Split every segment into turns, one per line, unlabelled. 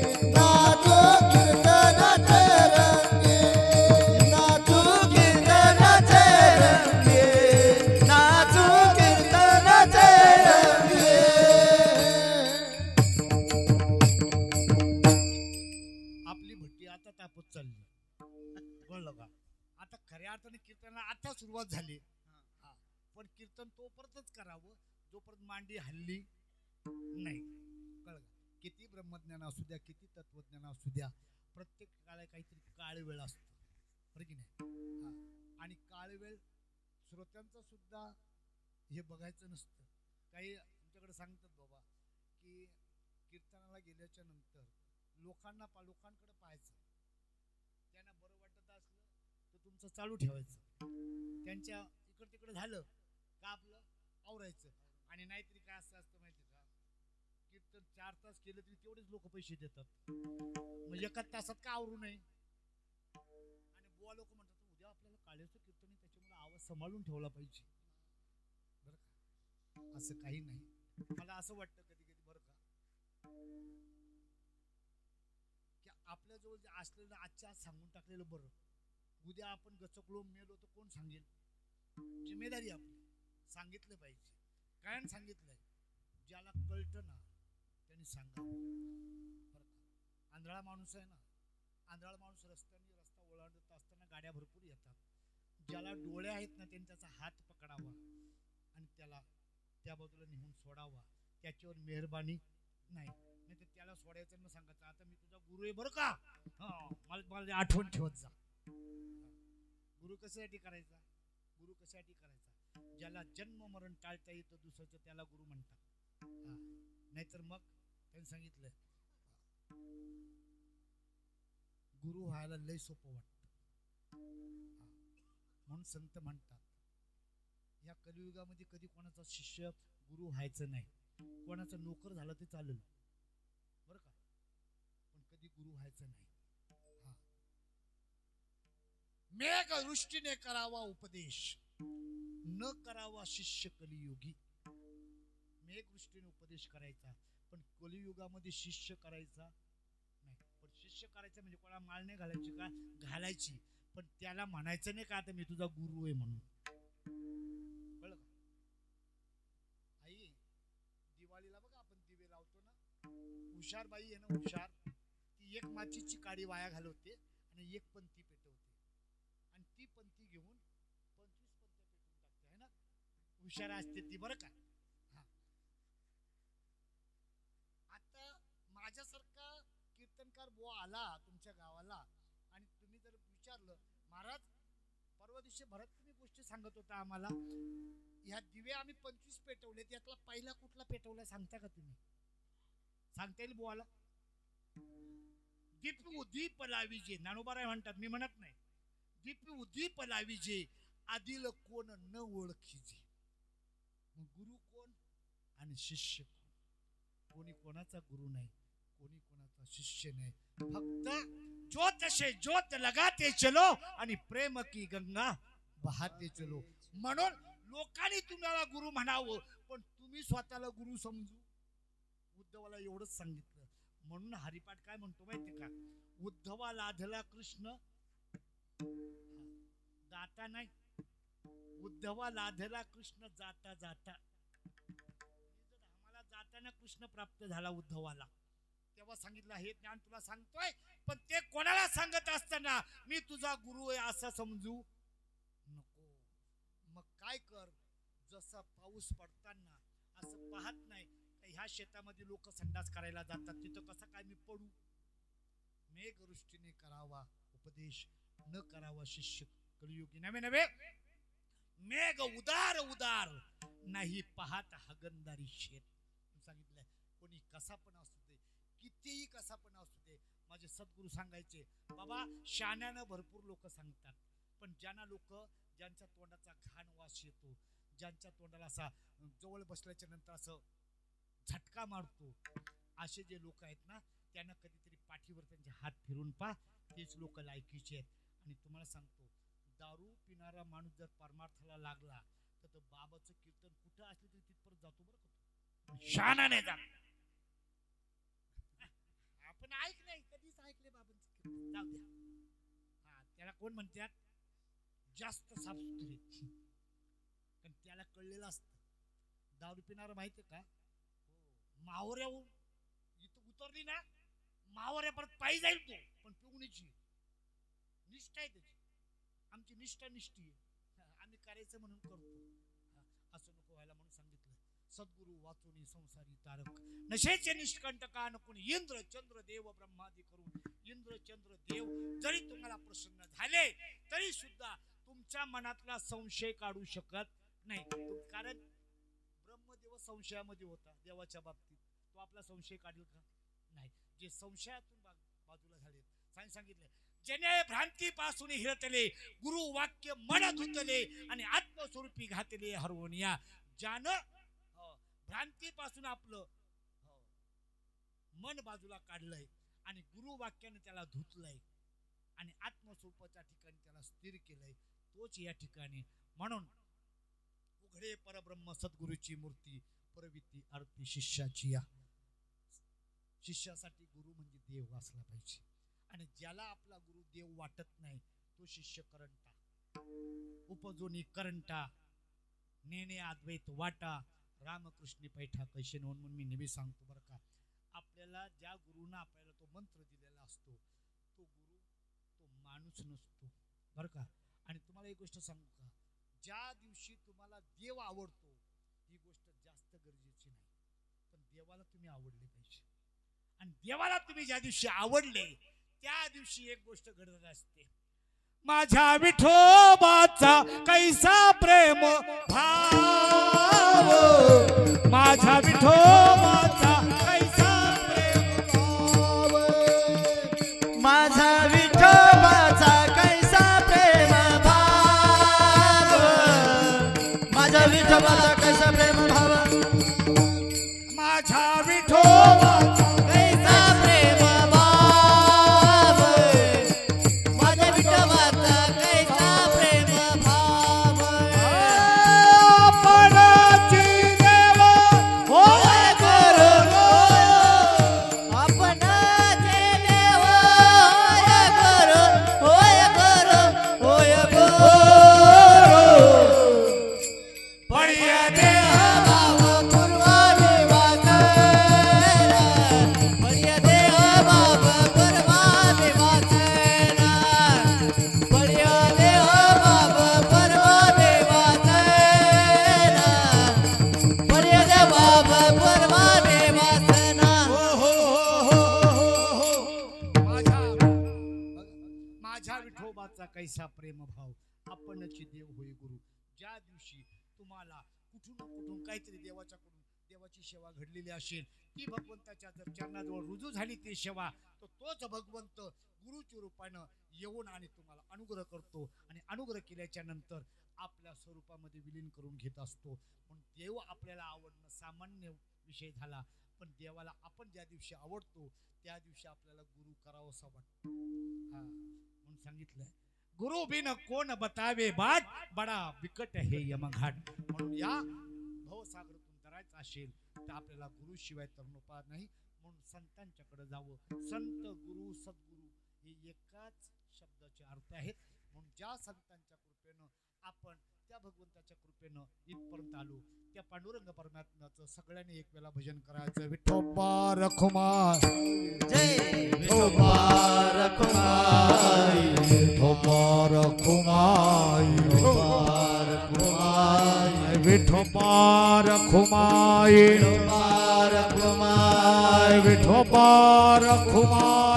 Bye. द्या. प्रत्येक काळा काहीतरी काळ वेळ असतो. बरं की नाही? आणि काळ वेळ श्रोत्यांचं सुद्धा हे बघायचं नसतं. काही आमच्याकडे सांगतात बाबा की कीर्तनाला गेल्याच्यानंतर लोकांना पा लोकांकडे पाहायचं. त्यांना बरं वाटत असलं तर तुमचं चालू ठेवायचं. त्यांच्या इकडं तिकडं झालं का आपलं आवरायचं. आणि नाहीतरी काय असं असतं तर चार तास केलं तरी तेवढेच लोक पैसे देतात. म्हणजे एका तासात का आवरू नये? आणि बुवा लोक म्हणतात उद्या आपल्याला काळ्याचं कीर्तन त्याच्यामुळे आवाज सांभाळून ठेवला पाहिजे. बरं का? असं काही नाही. मला असं वाटतं कधी कधी बरं का? की आपल्याजवळ जे असलेलं आजच्या आज सांगून टाकलेलं बरं. उद्या आपण गचकलो मेलो तर कोण सांगेल? जिम्मेदारी आपली. सांगितलं पाहिजे. काय सांगितलंय. ज्याला कळतं ना त्यांनी सांगा. आंधळा माणूस आहे ना? आंधळा माणूस रस्त्याने रस्ता ओलांडत असताना गाड्या भरपूर येतात. ज्याला डोळे आहेत ना त्यांनी त्याचा हात पकडावा आणि त्याला त्या बाजूला नेहून सोडावा. त्याच्यावर मेहरबानी नाही. नाही तर त्याला सोडायचं ना सांगायचं. आता मी तुझा गुरु आहे बरं का? हा मला मला आठवण ठेवत जा. गुरु कशासाठी करायचा? गुरु कशासाठी करायचा? ज्याला जन्म मरण टाळता येतं दुसऱ्याचं त्याला गुरु म्हणतात. हा. नाहीतर मग? त्यांनी सांगितलं गुरु व्हायला लय सोपं वाटत. म्हणून संत म्हणतात या कलियुगामध्ये कधी कोणाचा शिष्य गुरु व्हायचं नाही. कोणाचा नोकर झाला ते चालेल. बरं का? पण कधी गुरु व्हायचं नाही. हा. मेघ वृष्टीने करावा उपदेश. न करावा शिष्य कलियुगी. मेघ वृष्टीने उपदेश करायचा. पण कलियुगामध्ये शिष्य करायचा नाही. पण शिष्य करायचं म्हणजे कोणा माळ नाही घालायची का? घालायची. पण त्याला म्हणायचं नाही का आता मी तुझा गुरु आहे म्हणून. कळलं का? आई दिवाळीला बघा आपण दिवे लावतो ना. हुशार बाई आहे ना हुशार. ती एक माचीची काडी वाया घालवते आणि एक पंथी पेटवते. आणि ती पंथी घेऊन पंचवीस पंथ पेटवून टाकते है ना? हुशार असते ती बरं का हा. आता माझ्यासारखा कीर्तनकार बुवा आला तुमच्या गावाला. आणि तुम्ही जर विचारलं महाराज परवा दिवशी भरत तुम्ही गोष्टी सांगत होता आम्हाला. ह्या दिवे आम्ही पंचवीस पेटवले त्यातला पहिला कुठला पेटवला सांगता का तुम्ही? सांगता येईल बुवाला. दीप उदीप लाविजे ज्ञानोबाराय म्हणतात मी म्हणत नाही. दीप उदीप लाविजे आदिल कोण न ओळखीजे. मग गुरु कोण आणि शिष्य कोण? कोणी कोणाचा गुरु नाही कोणी कोणाचा शिष्य नाही. फक्त ज्योत से ज्योत लगाते चलो आणि प्रेम की गंगा वाहते चलो. म्हणून लोकांनी तुम्हाला गुरु म्हणावं पण तुम्ही स्वतःला गुरु समजू. उद्धवाला एवढंच सांगितलं. म्हणून हरिपाठ काय म्हणतो माहिती का? उद्धवा लाधला कृष्ण. जाता नाही. उद्धवा लाधला कृष्ण जाता जाता. आम्हाला जाताना कृष्ण प्राप्त झाला उद्धवाला तेव्हा सांगितलं हे ज्ञान तुला सांगतोय पण ते कोणाला सांगत असताना मी तुझा गुरु आहे असं समजू नको. मग काय कर? जसा पाऊस पडताना असं पाहत नाही ह्या शेतामध्ये लोक संडास करायला जातात तिथं कसं काय मी पडू? मेघवृष्टीने करावा उपदेश न करावा शिष्य कलियुगी. नवे नवे मेघ उदार उदार नाही पाहत हगंदारी शेत. सांगितलंय कोणी कसा पण असू कितीही कसा पण असू दे. माझे सद्गुरू सांगायचे बाबा शाण्यानं भरपूर लोक सांगतात पण ज्यांना लोक ज्यांच्या तोंडाचा घाण वास येतो ज्यांच्या तोंडाला असा जवळ बसल्याच्या नंतर असं झटका मारतो असे जे लोक आहेत ना त्यांना कधीतरी पाठीवर त्यांचे हात फिरून पा तेच लोक लायकीचे आहेत. आणि तुम्हाला सांगतो दारू पिणारा माणूस जर परमार्थाला लागला तर तो बाबाचं कीर्तन कुठं असले तरी तिथपर्यंत जातो बरं का पण ऐकलं कधीच ऐकले बाबांचं जाऊ द्या. हा त्याला कोण म्हणतात जास्त साफसुथरे कारण त्याला कळलेलं असतं. दारू पिणार माहितीये का? मावऱ्याहून इथं उतरली ना मावऱ्या परत पायी जाईल तो पण पिवणीची निष्ठा आहे त्याची. आमची निष्ठा निष्ठी आहे. आम्ही करायचं म्हणून करतो. सद्गुरु वाचून संसारी तारक. नशेचे निष्कंटका नको इंद्र चंद्र देव ब्रह्मादी करून इंद्र चंद्र देव जरी तुम्हाला प्रसन्न झाले तरी सुद्धा तुमच्या मनातला संशय काढू शकत नाही. कारण ब्रह्मदेव संशयामध्ये होता देवाच्या बाबतीत. तो आपला संशय काढेल का? नाही. जे संशयातून बाजूला झाले. सांगितलं जेने भ्रांती पासून हिरतले गुरु वाक्य मन धुतले आणि आत्मस्वरूपी घातले हरवून ज्यानं भ्रांतीपासून आपलं मन बाजूला काढलंय आणि गुरु वाक्याने त्याला धुतलंय आणि आत्मस्वरूपाच्या ठिकाणी त्याला स्थिर केलंय तोच या ठिकाणी. म्हणून उघडे परब्रह्म सद्गुरूची मूर्ती परविती आरती शिष्याची या. शिष्यासाठी गुरु म्हणजे देव असला पाहिजे. आणि ज्याला आपला गुरु देव वाटत नाही तो शिष्य करंटा. उपजोनी करंटा नेणे अद्वैत वाटा रामकृष्णी पैठा कैसे नोंद म्हणून मी नेहमी सांगतो बरं का. आपल्याला ज्या गुरुनं आपल्याला तो मंत्र दिलेला असतो तो गुरु तो माणूस नसतो. बरं का? आणि तुम्हाला एक गोष्ट सांगू का? ज्या दिवशी तुम्हाला देव आवडतो ही गोष्ट जास्त गरजेची नाही. पण देवाला तुम्ही आवडले पाहिजे. आणि देवाला तुम्ही ज्या दिवशी आवडले त्या दिवशी एक गोष्ट घडत असते. माझ्या विठोबाचा कैसा प्रेम भाव. माझ्या विठोबाचा कैसा
कैसा प्रेमभाव
आपणची देव
होय गुरु.
ज्या दिवशी तुम्हाला कुठून ना कुठून काहीतरी देवाच्याकडून देवाची सेवा घडलेली असेल ती भगवंताच्या जर चरणाजवळ रुजू झाली ती सेवा तर तोच भगवंत गुरुच्या रूपानं येऊन आणि तुम्हाला अनुग्रह करतो आणि अनुग्रह केल्याच्यानंतर आपल्या स्वरूपामध्ये विलीन करून घेत असतो. म्हणून देव आपल्याला आवडणं सामान्य विषय झाला पण देवाला आपण ज्या दिवशी आवडतो त्या दिवशी आपल्याला गुरु करावासा वाटतो. हा म्हणून सांगितलंय गुरु बिन कोण बतावे बाट बडा बिकट हे यमघाट म्हणून या भवसागरातून जरायचं असेल तर आपल्याला गुरु शिवाय तर नाही म्हणून संतांच्याकडे जावं संत गुरु सद्गुरु हे एकाच शब्दाचे अर्थ आहेत म्हणून ज्या संतांच्या कृपेनं आपण त्या भगवंताच्या कृपेनं इथपर्यंत आलो त्या पांडुरंग परमात्म्याचं सगळ्यांनी एक वेळा भजन करायचं. विठोबा रखुमार
जय. विठोबा रखुमाई
विठोबा रखुमाई
विठोबा रखुमाई
विठोबा रखुमाई
विठोबा रखुमाई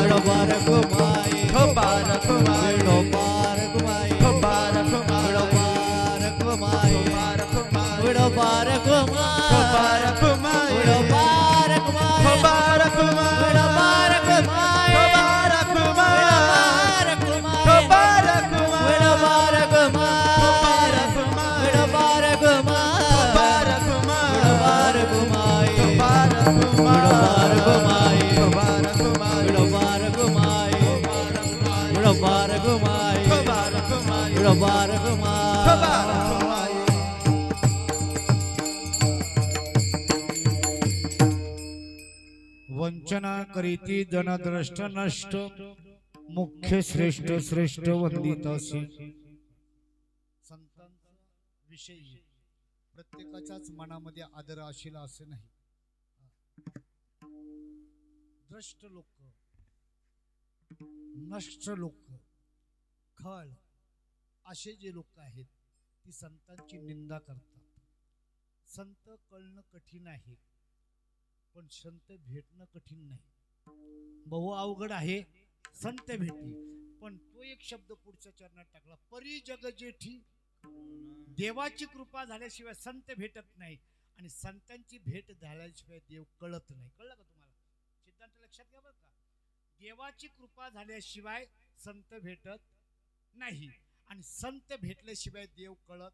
ಬಾಳ
ಬಾರ ಕುಮಾಯಿ
ಬಾರ ಕುಮಾಯಿ
वंचना करीती जनद्रष्ट नष्ट मुख्य श्रेष्ठ श्रेष्ठ वंदित असे. विषयी प्रत्येकाच्याच मनामध्ये आदर आशिला असे नाही. द्रष्ट लोक. नष्ट लोक खळ असे जे लोक आहेत ती संतांची निंदा करतात. संत कळणं कठीण आहे पण संत भेटणं कठीण नाही. बहु अवघड आहे संत भेटी. पण तो एक शब्द पुढच्या चरणात टाकला परी जग जेठी देवाची कृपा झाल्याशिवाय संत भेटत नाही आणि संतांची भेट झाल्याशिवाय देव कळत नाही. कळलं का तुम्हाला? सिद्धांत लक्षात घ्या बरं का. देवाची कृपा झाल्याशिवाय संत भेटत नाही. आणि संत भेटल्याशिवाय देव कळत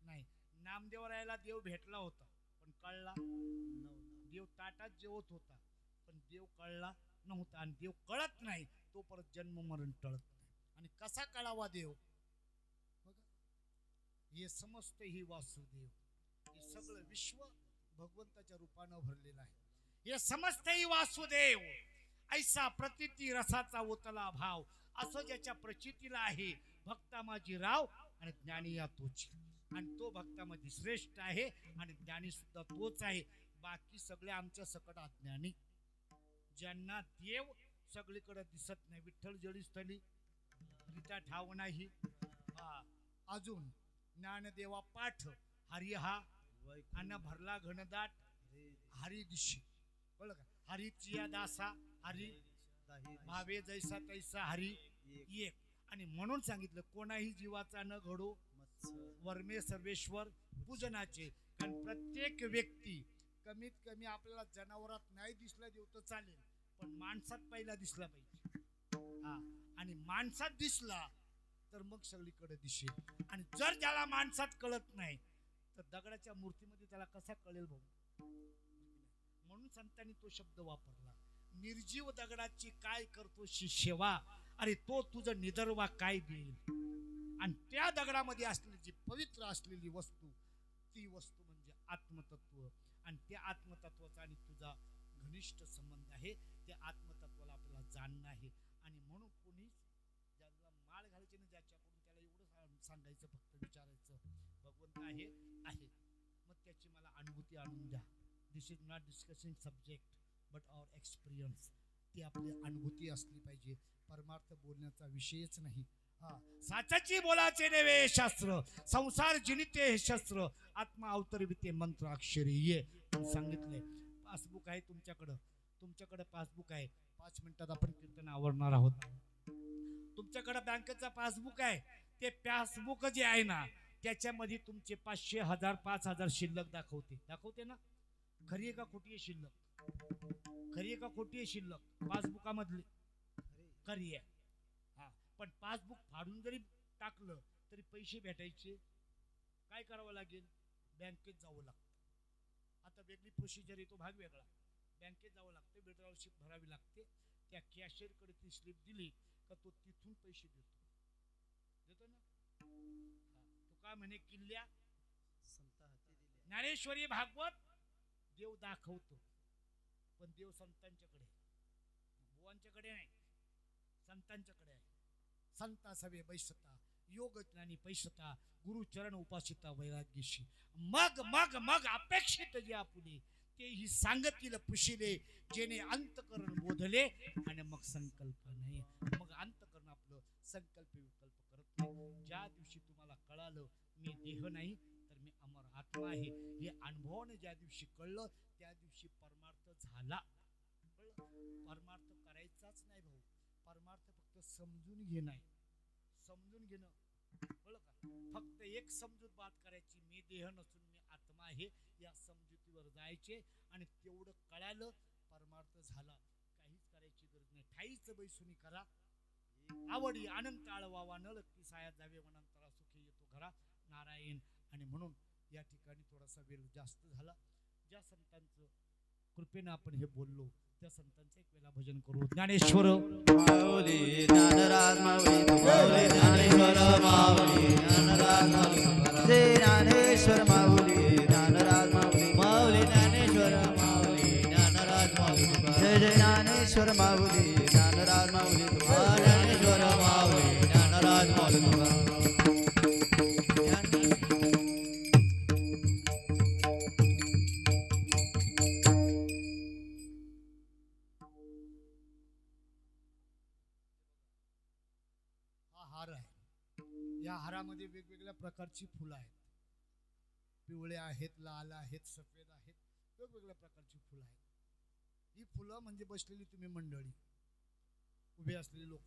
नाही. नामदेवरायाला देव भेटला होता पण कळला नव्हता. देव ताटात जेवत होता पण देव कळला नव्हता. आणि देव कळत नाही तो परत जन्म मरण टळत नाही. आणि कसा कळावा देव? बघा. हे समस्त ही वासुदेव. हे सगळं विश्व भगवंताच्या रूपानं भरलेलं आहे. हे समस्त ही वासुदेव. ऐसा प्रतिती रसाचा ओतला भाव असं ज्याच्या प्रचितीला आहे भक्ता माझी राव आणि ज्ञानी या तोची. आणि तो भक्तामध्ये श्रेष्ठ आहे आणि ज्ञानी सुद्धा तोच आहे. बाकी सगळे आमच्या सकट अज्ञानी. ज्यांना देव सगळीकडे दिसत नाही विठ्ठल जळीस्थली गीता ठाव नाही. अजून ज्ञानदेवा पाठ हरी हा अन्न भरला घनदाट हरी दिशी कळलं का? हरीची या दासा हरी भावे जैसा तैसा हरी एक. आणि म्हणून सांगितलं कोणाही जीवाचा न घडो वर्मे सर्वेश्वर पूजनाचे. कारण प्रत्येक व्यक्ती कमीत कमी आपल्याला जनावरात नाही दिसला देऊ तर चालेल पण माणसात पहिला दिसला पाहिजे. हा. आणि माणसात दिसला तर मग सगळीकडे दिसेल. आणि जर ज्याला माणसात कळत नाही तर दगडाच्या मूर्तीमध्ये त्याला कसा कळेल भाऊ? म्हणून संतांनी तो शब्द वापरला. निर्जीव दगडाची काय करतो शी सेवा? अरे तो तुझं निदर्वा काय देईल? आणि त्या दगडामध्ये असलेली जी पवित्र असलेली वस्तू ती वस्तू म्हणजे आत्मतत्व. आणि त्या आत्मतत्वाचा आणि तुझा घनिष्ठ संबंध आहे. त्या आत्मतत्वाला आपल्याला जाणणं आहे. आणि म्हणून कोणीच ज्याला माळ घालायची ना ज्याच्याकडून त्याला एवढं सांगायचं फक्त विचारायचं भगवंत आहे आहे. मग त्याची मला अनुभूती आणून द्या. This is not discussing subject but our experience ती आपली अनुभूती असली पाहिजे. परमार्थ बोलण्याचा विषयच नाही. हा साचाची बोलाचे नेवे शास्त्र संसार जिनिते हे शास्त्र आत्मा अवतरविते मंत्र अक्षरी ये सांगितले पासबुक आहे तुमच्याकडं. तुमच्याकडे पासबुक आहे. पाच मिनिटात आपण कीर्तन आवडणार आहोत. तुमच्याकडे बँकेचा पासबुक आहे. ते पासबुक जे आहे ना त्याच्यामध्ये तुमचे पाचशे हजार पाच हजार शिल्लक दाखवते. दाखवते ना? खरी आहे का खोटी आहे शिल्लक? खरी आहे का खोटी आहे शिल्लक? पासबुकामधली. खरी आहे. हा. पण पासबुक फाडून जरी टाकलं तरी पैसे भेटायचे. काय करावं लागेल? बँकेत जावं लागतं. आता वेगळी प्रोसिजर आहे तो भाग वेगळा. बँकेत जावं लागतं विड्रॉल शीट भरावी लागते. त्या कॅशियरकडे ती स्लिप दिली का तो तिथून पैसे देतो. देतो ना. तो काय म्हणे किल्ल्या? ज्ञानेश्वरी भागवत देव दाखवतो. पण देव संतांच्याकडे बुवांच्याकडे नाही संतांच्याकडे आहे. संता सवे बैसता योग ज्ञानी पैसता गुरुचरण उपासिता वैराग्यशी. मग मग मग अपेक्षित जे आपुले ते ही सांगतील पुशिले जेणे अंतकरण बोधले आणि मग संकल्प नाही. मग अंतकरण आपलं संकल्प विकल्प करत नाही. ज्या दिवशी तुम्हाला कळालं मी देह नाही तर मी अमर आत्मा आहे. हे अनुभवाने ज्या दिवशी कळलं त्या दिवशी झाला. परमार्थ करायचाच नाही भाऊ. परमार्थ फक्त समजून घेणं आहे समजून घेणं. कळलं का? फक्त एक समजूत बात करायची. मी देह नसून मी आत्मा आहे. या समजुतीवर जायचे आणि तेवढं कळालं परमार्थ झाला. काहीच करायची गरज नाही. ठाईच बैसुनी करा. आवडी अनंत आळवावा न लक्की साया जावे वनांतरा सुखी येतो घरा. नारायण. आणि म्हणून या ठिकाणी थोडासा वेळ जास्त झाला. ज्या संतांचं कृपेनं आपण हे बोललो त्या संतांचं एक वेळा भजन करू. ज्ञानेश्वर.
ज्ञानेश्वर माऊली ज्ञानराज माऊली माऊली ज्ञानेश्वर माऊली ज्ञानराज माऊली जय जय ज्ञानेश्वर माऊली ज्ञानराज माऊली
प्रकारची फुलं आहेत. पिवळे आहेत लाल आहेत सफेद आहेत वेगवेगळ्या प्रकारची फुलं आहेत. ही फुलं म्हणजे बसलेली तुम्ही मंडळी उभे असलेले लोक.